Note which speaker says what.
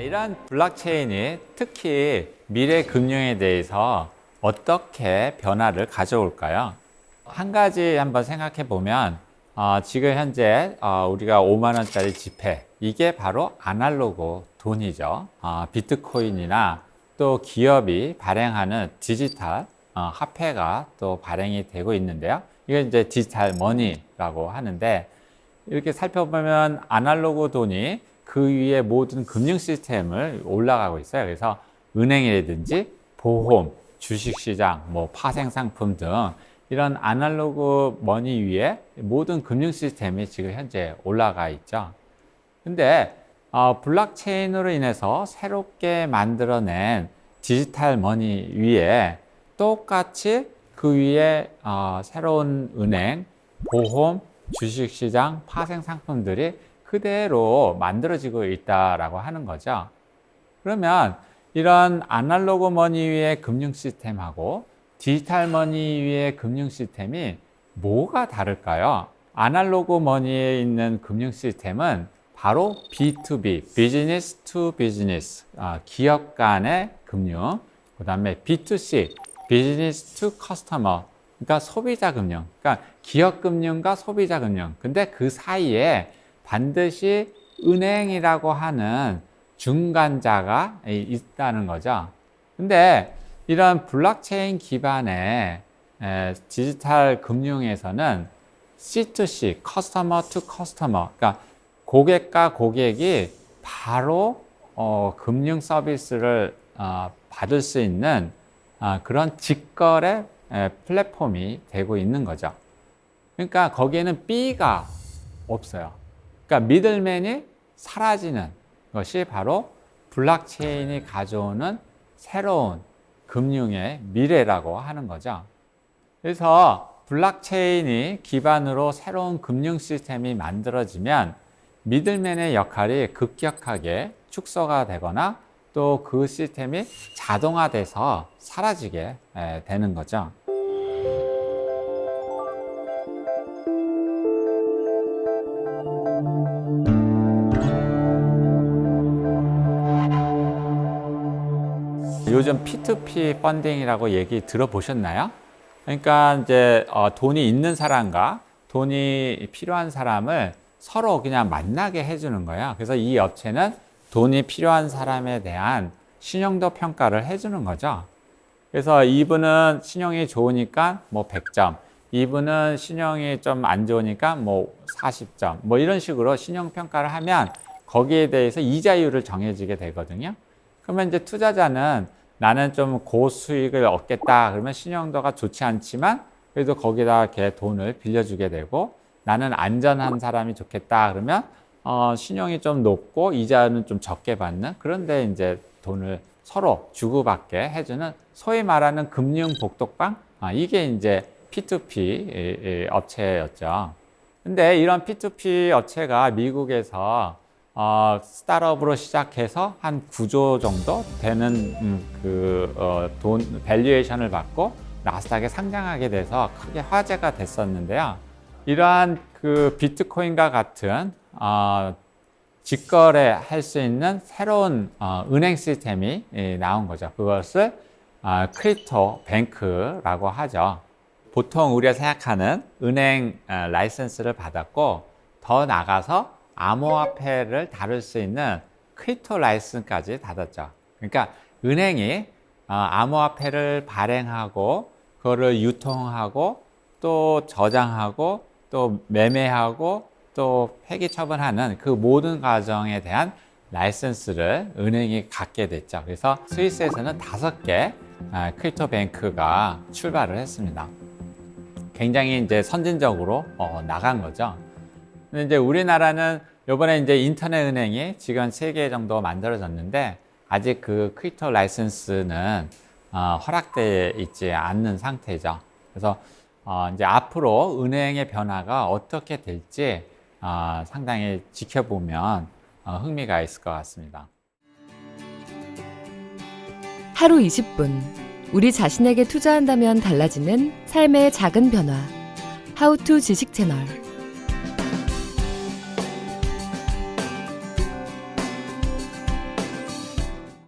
Speaker 1: 자, 이런 블록체인이 특히 미래 금융에 대해서 어떻게 변화를 가져올까요? 한 가지 한번 생각해 보면 어, 지금 현재 어, 우리가 5만 원짜리 지폐 이게 바로 아날로그 돈이죠. 어, 비트코인이나 또 기업이 발행하는 디지털 어, 화폐가 또 발행이 되고 있는데요. 이게 이제 디지털 머니라고 하는데 이렇게 살펴보면 아날로그 돈이 그 위에 모든 금융 시스템을 올라가고 있어요. 그래서 은행이라든지 보험, 주식시장, 뭐 파생상품 등 이런 아날로그 머니 위에 모든 금융 시스템이 지금 현재 올라가 있죠. 근데 어, 블록체인으로 인해서 새롭게 만들어낸 디지털 머니 위에 똑같이 그 위에 어, 새로운 은행, 보험, 주식시장, 파생 상품들이 그대로 만들어지고 있다라고 하는 거죠. 그러면 이런 아날로그 머니 위의 금융 시스템하고 디지털 머니 위의 금융 시스템이 뭐가 다를까요? 아날로그 머니에 있는 금융 시스템은 바로 B2B, 비즈니스 투 비즈니스, 아, 기업 간의 금융, 그 다음에 B2C, 비즈니스 투 커스터머, 그러니까 소비자 금융, 그러니까 기업 금융과 소비자 금융. 근데 그 사이에 반드시 은행이라고 하는 중간자가 있다는 거죠. 근데 이런 블록체인 기반의 에, 디지털 금융에서는 C2C, 커스터머 투 커스터머, 그러니까 고객과 고객이 바로 어, 금융 서비스를 어, 받을 수 있는 아, 그런 직거래 에, 플랫폼이 되고 있는 거죠. 그러니까 거기에는 B가 없어요. 그러니까 미들맨이 사라지는 것이 바로 블록체인이 가져오는 새로운 금융의 미래라고 하는 거죠. 그래서 블록체인이 기반으로 새로운 금융 시스템이 만들어지면 미들맨의 역할이 급격하게 축소가 되거나 또 그 시스템이 자동화돼서 사라지게 에, 되는 거죠. 요즘 P2P 펀딩이라고 얘기 들어보셨나요? 그러니까 이제 어, 돈이 있는 사람과 돈이 필요한 사람을 서로 그냥 만나게 해주는 거예요. 그래서 이 업체는 돈이 필요한 사람에 대한 신용도 평가를 해주는 거죠. 그래서 이분은 신용이 좋으니까 뭐 100점, 이분은 신용이 좀 안 좋으니까 뭐 40점, 뭐 이런 식으로 신용 평가를 하면 거기에 대해서 이자율을 정해지게 되거든요. 그러면 이제 투자자는 나는 좀 고수익을 얻겠다. 그러면 신용도가 좋지 않지만 그래도 거기다 이렇게 돈을 빌려주게 되고 나는 안전한 사람이 좋겠다. 그러면 어, 신용이 좀 높고 이자는 좀 적게 받는 그런데 이제 돈을 서로 주고받게 해주는 소위 말하는 금융 복덕방 아, 이게 이제 P2P 업체였죠. 근데 이런 P2P 업체가 미국에서 어, 스타트업으로 시작해서 한 9조 정도 되는 음, 그, 어, 돈, 밸류에이션을 받고 나스닥에 상장하게 돼서 크게 화제가 됐었는데요. 이러한 그 비트코인과 같은 어, 직거래 할 수 있는 새로운 어, 은행 시스템이 예, 나온 거죠. 그것을 어, 크립토 뱅크라고 하죠. 보통 우리가 생각하는 은행 어, 라이센스를 받았고 더 나가서 암호화폐를 다룰 수 있는 크립토 라이센스까지 받았죠. 그러니까 은행이 어, 암호화폐를 발행하고 그거를 유통하고 또 저장하고 또 매매하고 또 폐기 처분하는 그 모든 과정에 대한 라이센스를 은행이 갖게 됐죠. 그래서 스위스에서는 다섯 개 아, 크립토 뱅크가 출발을 했습니다. 굉장히 이제 선진적으로 어, 나간 거죠. 근데 이제 우리나라는 이번에 이제 인터넷 은행이 지금 세개 정도 만들어졌는데 아직 그 크립토 라이센스는 어, 허락되어 있지 않는 상태죠. 그래서 어, 이제 앞으로 은행의 변화가 어떻게 될지 어, 상당히 지켜보면 어, 흥미가 있을 것 같습니다.
Speaker 2: 하루 20분. 우리 자신에게 투자한다면 달라지는 삶의 작은 변화. 하우투 지식 채널.